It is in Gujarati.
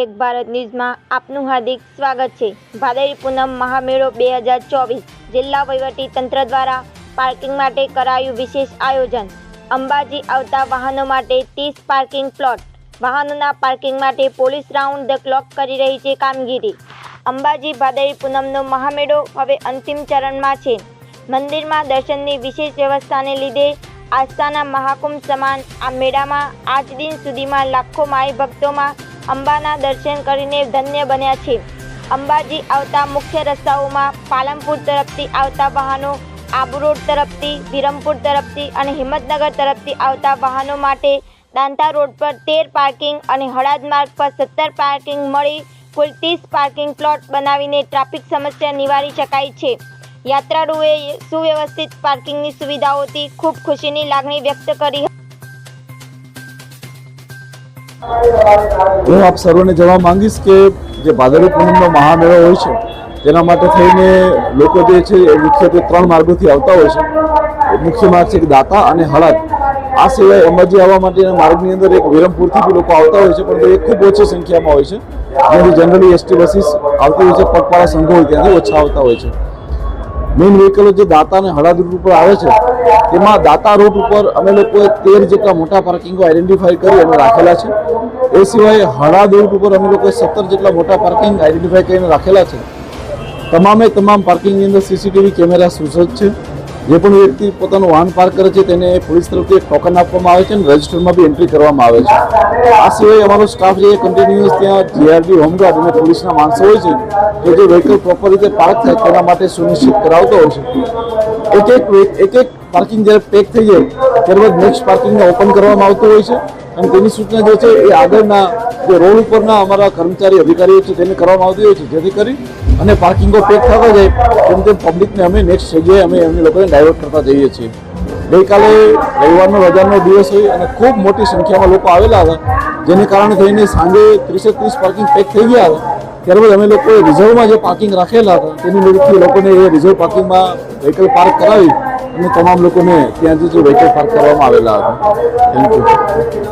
એક ભારત ન્યૂઝમાં આપનું હાર્દિક સ્વાગત છે. ભાદરી પૂનમ મહામેળો બે હજાર ચોવીસ, જિલ્લા વહીવટી તંત્ર દ્વારા પાર્કિંગ માટે કરાયું વિશેષ આયોજન. અંબાજી આવતા વાહનો માટે ત્રીસ પાર્કિંગ પ્લોટ. વાહનોના પાર્કિંગ માટે પોલીસ રાઉન્ડ ધ ક્લોક કરી રહી છે કામગીરી. અંબાજી ભાદરી પૂનમનો મહામેળો હવે અંતિમ ચરણમાં છે. મંદિરમાં દર્શનની વિશેષ વ્યવસ્થાને લીધે આસ્થાના મહાકુંભ સમાન આ મેળામાં આજ દિન સુધીમાં લાખો માઈ ભક્તોમાં અંબાના દર્શન કરીને ધન્ય બન્યા છે. અંબાજી આવતા મુખ્ય રસ્તાઓમાં પાલનપુર તરફથી આવતા વાહનો, આબુ રોડ તરફથી, વિરમપુર તરફથી અને હિંમતનગર તરફથી આવતા વાહનો માટે દાંતા રોડ પર તેર પાર્કિંગ અને હળાદ માર્ગ પર સત્તર પાર્કિંગ મળી કુલ ત્રીસ પાર્કિંગ પ્લોટ બનાવીને ટ્રાફિક સમસ્યા નિવારી શકાય છે. યાત્રાળુએ સુવ્યવસ્થિત પાર્કિંગની સુવિધાઓથી ખૂબ ખુશીની લાગણી વ્યક્ત કરી હું આપ સર્વને જવા માંગીશ કે જે ભાદરવી પૂનમનો મહામેળો હોય છે, તેના માટે થઈને લોકો જે છે એ મુખ્યત્વે ત્રણ માર્ગોથી આવતા હોય છે. મુખ્ય માર્ગ છે દાતા અને હળદ. આ સિવાય અંબાજી આવવા માટેના માર્ગની અંદર એક વિરમપુરથી બી લોકો આવતા હોય છે પણ એ ખૂબ ઓછી સંખ્યામાં હોય છે. જેથી જનરલી એસટી બસીસ આવતી હોય છે, પગપાળા સંઘો હોય ત્યાંથી ઓછા આવતા હોય છે. મેઇન વ્હીકલો જે દાતા અને હળદ ઉપર આવે છે, તેમાં દાતા રૂટ ઉપર અમે લોકોએ તેર જેટલા મોટા પાર્કિંગો આઈડેન્ટિફાઈ કરી અને રાખેલા છે. એ સિવાય હળાદ રૂટ ઉપર અમે લોકોએ સત્તર જેટલા મોટા પાર્કિંગ આઈડેન્ટિફાઈ કરીને રાખેલા છે. તમામે તમામ પાર્કિંગની અંદર સીસીટીવી કેમેરા સુસજ્જ છે. જે પણ વ્યક્તિ પોતાનું વાહન પાર્ક કરે છે તેને પોલીસ તરફથી એક ટોકન આપવામાં આવે છે અને રજિસ્ટરમાં બી એન્ટ્રી કરવામાં આવે છે. આ સિવાય અમારો સ્ટાફ જે કન્ટિન્યુઅસ ત્યાં જીઆરડી હોમગાર્ડ અને પોલીસના માણસો હોય છે કે જે વ્હીકલ પ્રોપર રીતે પાર્ક થાય તેના માટે સુનિશ્ચિત કરાવતો હોય છે. એક એક એક એક પાર્કિંગ જ્યારે પેક થઈ જાય, ત્યારબાદ નેક્સ્ટ પાર્કિંગને ઓપન કરવામાં આવતું હોય છે. અને તેની સૂચના જે છે એ આગળના જે રોડ ઉપરના અમારા કર્મચારી અધિકારીઓ છે તેને કરવામાં આવતી હોય છે, જેથી કરી અને પાર્કિંગો પેક થતા જાય તેમ તેમ પબ્લિકને અમે નેક્સ્ટ જગ્યાએ અમે એમને લોકોને ડાયવર્ટ કરતા જઈએ છીએ. ગઈકાલે રવિવારનો, રજાનો દિવસ હોય અને ખૂબ મોટી સંખ્યામાં લોકો આવેલા હતા, જેને કારણે થઈને સાંજે ત્રીસે ત્રીસ પાર્કિંગ પેક થઈ ગયા હતા. ત્યારબાદ અમે લોકોએ રિઝર્વમાં જે પાર્કિંગ રાખેલા હતા, તેની મદદથી લોકોને એ રિઝર્વ પાર્કિંગમાં વ્હીકલ પાર્ક કરાવી અને તમામ લોકોને ત્યાં જે વ્હીકલ પાર્ક કરવામાં આવેલા હતા. Thank you